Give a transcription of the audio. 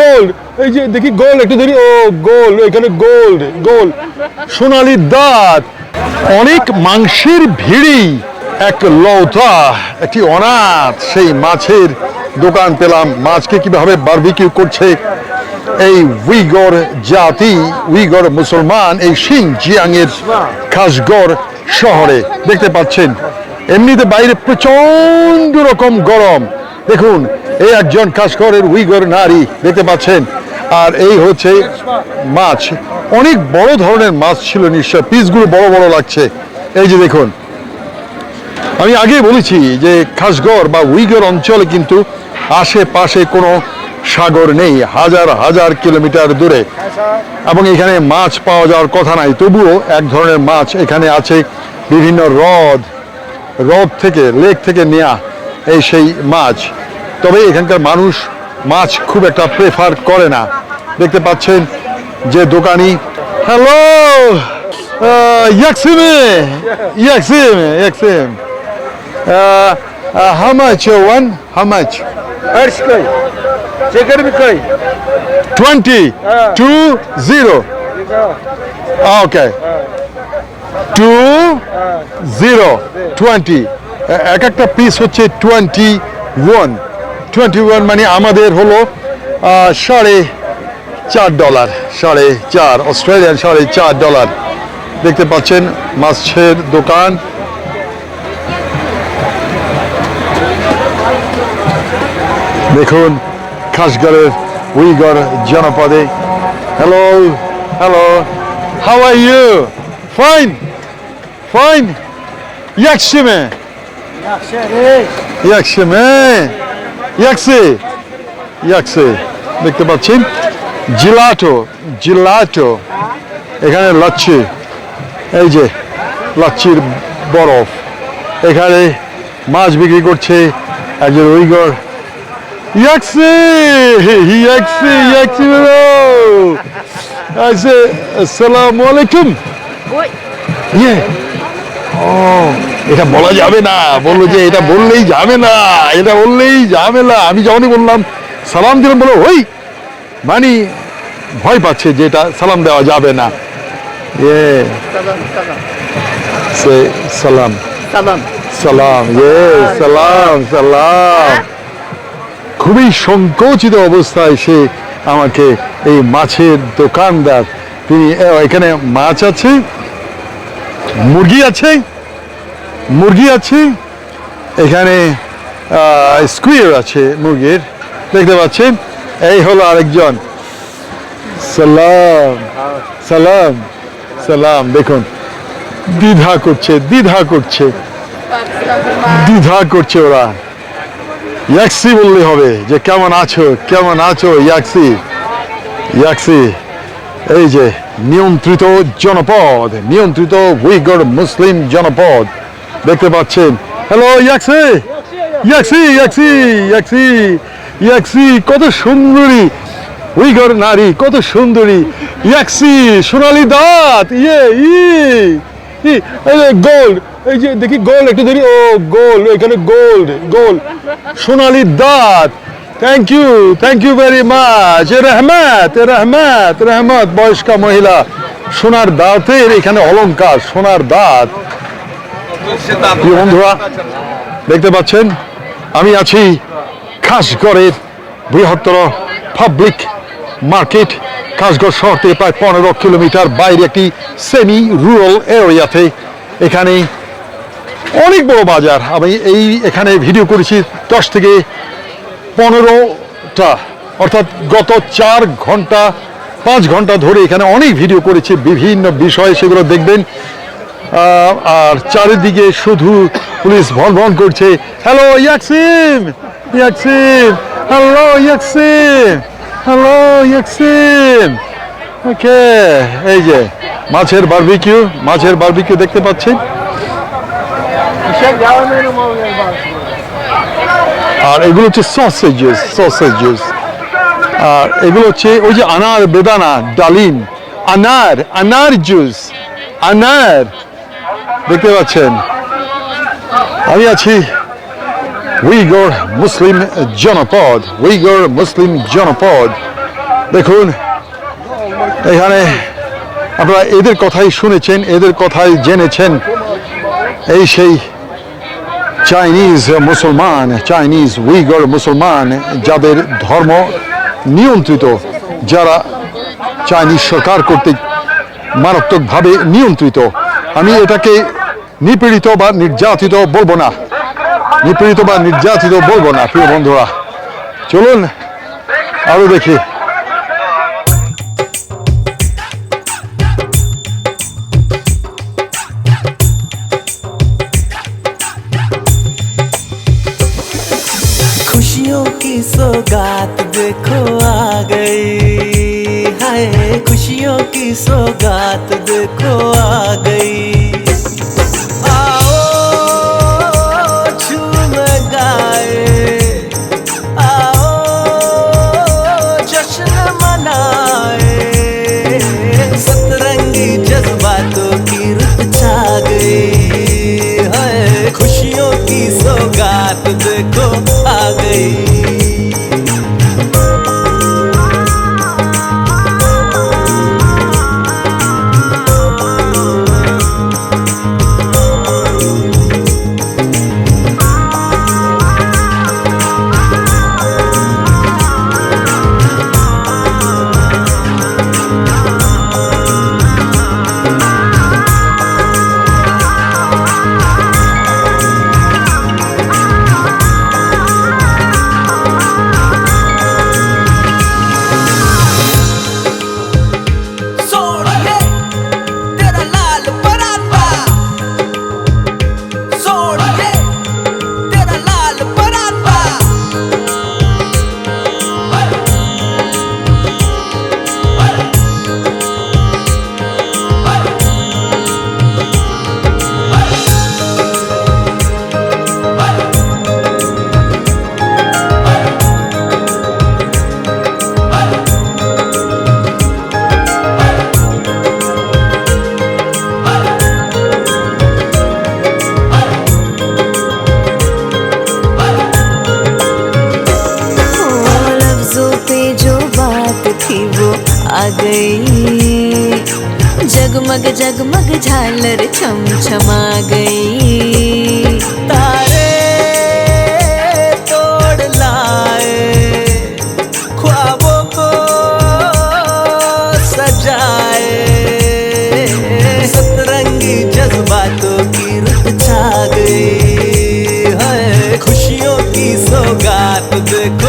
Gold এই যে দেখি গোল্ড একটু দেখি ও গোল্ড এখানে গোল্ড গোল্ড সোনালি দাঁত। অনেক মাংসের ভিড়ি। এক লৌতা, একটি অনাথ, সেই মাছের দোকান পেলাম। মাছকে কীভাবে বারবিকিউ করছে এই উইগর জাতি, উইগর মুসলমান, এই সিং জিয়াংয়ের খাসগড় শহরে। দেখতে পাচ্ছেন, এমনিতে বাইরে প্রচণ্ড রকম গরম। দেখুন এই একজন খাসগড়ের উইগর নারী দেখতে পাচ্ছেন। আর এই হচ্ছে মাছ। অনেক বড় ধরনের মাছ ছিল নিশ্চয়। পিসগুলো বড় বড় লাগছে। এই যে দেখুন। আমি আগে বলেছি যে খাসগড় বা উইগর অঞ্চলে কিন্তু আশেপাশে কোনো সাগর নেই, হাজার হাজার কিলোমিটার দূরে। এবং এখানে মাছ পাওয়া যাওয়ার কথা নাই। তবুও এক ধরনের মাছ এখানে আছে। বিভিন্ন হ্রদ হ্রদ থেকে, লেক থেকে নেয়া এই সেই মাছ। তবে এখানকার মানুষ মাছ খুব একটা প্রেফার করে না দেখতে পাচ্ছেন যে দোকানি হ্যালো ইয়াকসিমে ইয়াকসিমে ইয়াকসিম how much one? How much? Arş koy. Şeker mi koy? 20. Two zero. Okay. Two zero. Twenty. এ- এক একটা পিস হচ্ছে টোয়েন্টি ওয়ান টোয়েন্টি ওয়ান মানে আমাদের হলো সাড়ে চার ডলার সাড়ে চার অস্ট্রেলিয়ান সাড়ে চার ডলার দেখতে পাচ্ছেন মাছের দোকান। দেখুন খাসগড়ের উইগড় জনপদে। Hello hello how are you fine fine ইয়াকশিমে। ইয়াকশিমে। ইয়াকসি ইয়াকসি দেখতে পাচ্ছেন জিলাটো জিলাটো এখানে লাচ্ছি এই যে লাচ্ছির বরফ এখানে মাছ বিক্রি করছে একজন Uyghur say, Assalamu alaikum. Oi. Yeah. ও এটা বলা যাবে না বলল যে এটা বললেই যাবে না এটা বললেই যাবে না আমি যখনই বললাম সালাম দিলাম বলো ওই মানে ভয় পাচ্ছে যে এটা সালাম দেওয়া যাবে না ইয়ে Salam, salam. সে সালাম. সালাম ইয়ে সালাম সালাম খুবই সংকোচিত অবস্থায় সে আমাকে এই মাছের দোকানদার তিনি এ, এখানে মাছ আছে মুরগি আছে মুরগি আছে। এখানে স্কুইর আছে মুরগির। দেখতে পাচ্ছেন? এই হলো আরেকজন। সালাম। সালাম। সালাম, দেখুন। দ্বিধা করছে দ্বিধা করছে। দ্বিধা করছে ওরা। ইয়াক্সি বললে হবে যে, কেমন আছো? কেমন আছো ইয়াক্সি? ইয়াক্সি, এই যে, নিয়ন্ত্রিত জনপদ, নিয়ন্ত্রিত উইগর মুসলিম জনপদ। দেখতে পাচ্ছেন। হ্যালো কত সুন্দরী। উইগর নারী, কত সুন্দরী। ইয়াক্সি, সোনালি দাঁত ইয়ে ই গোল্ড, এই যে দেখি গোল্ড, একটু ধরি, ও, গোল্ড, এখানে গোল্ড গোল্ড, সোনালি দাঁত। Thank you thank you very much এ রহমত রহমত রহমত, বয়স্কা মহিলা। সোনার দাঁতের এখানে অলংকার, সোনার দাঁত। বন্ধুরা, দেখতে পাচ্ছেন, আমি আছি খাসগড়ের বৃহত্তর পাবলিক মার্কেট খাসগড় শহর থেকে প্রায় পনেরো কিলোমিটার বাইরে একটি সেমি রুরাল এরিয়াতে এখানে অনেক বড় বাজার। আমি এই এখানে ভিডিও করেছি দশ থেকে পনেরোটা, অর্থাৎ গত চার ঘণ্টা, পাঁচ ঘণ্টা ধরে এখানে অনেক ভিডিও করেছি, বিভিন্ন বিষয়ে, সেগুলো দেখবেন। আর চারিদিকে শুধু পুলিশ ভন ভন করছে। হ্যালো ইয়াকসিম! ইয়াকসিম! হ্যালো ইয়াকসিম! হ্যালো ইয়াকসিম! ওকে এই যে মাছের বারবিকিউ মাছের বারবিকিউ দেখতে পাচ্ছেন. আর এগুলো হচ্ছে সসেজেস সসেজেস আর এগুলো হচ্ছে ওই যে আনার বেদানা, ডালিম। আনার আনার জুস আনার। দেখতে পাচ্ছেন। আমি আছি উইগর মুসলিম জনপদ উইগর মুসলিম জনপদ। দেখুন, এখানে আপনারা এদের কথাই শুনেছেন, এদের কথাই জেনেছেন। এই সেই চাইনিজ মুসলমান, চাইনিজ উইগর মুসলমান, যাদের ধর্ম নিয়ন্ত্রিত, যারা চাইনিজ সরকার কর্তৃক মারাত্মকভাবে নিয়ন্ত্রিত। আমি এটাকে নিপীড়িত বা নির্যাতিত বলবো না নিপীড়িত বা নির্যাতিত বলবো না প্রিয় বন্ধুরা চলুন আরো দেখি खुशियों की सौगात देखो आ गई हाय खुशियों की सौगात देखो आ गई sou gato. थी वो आ गई। जगमग जगमग झालर छम छमा गई। तारे तोड़ लाए, ख्वाबों को सजाए। सतरंगी जज्बातों की रुत छा गई है, खुशियों की सौगात देखो।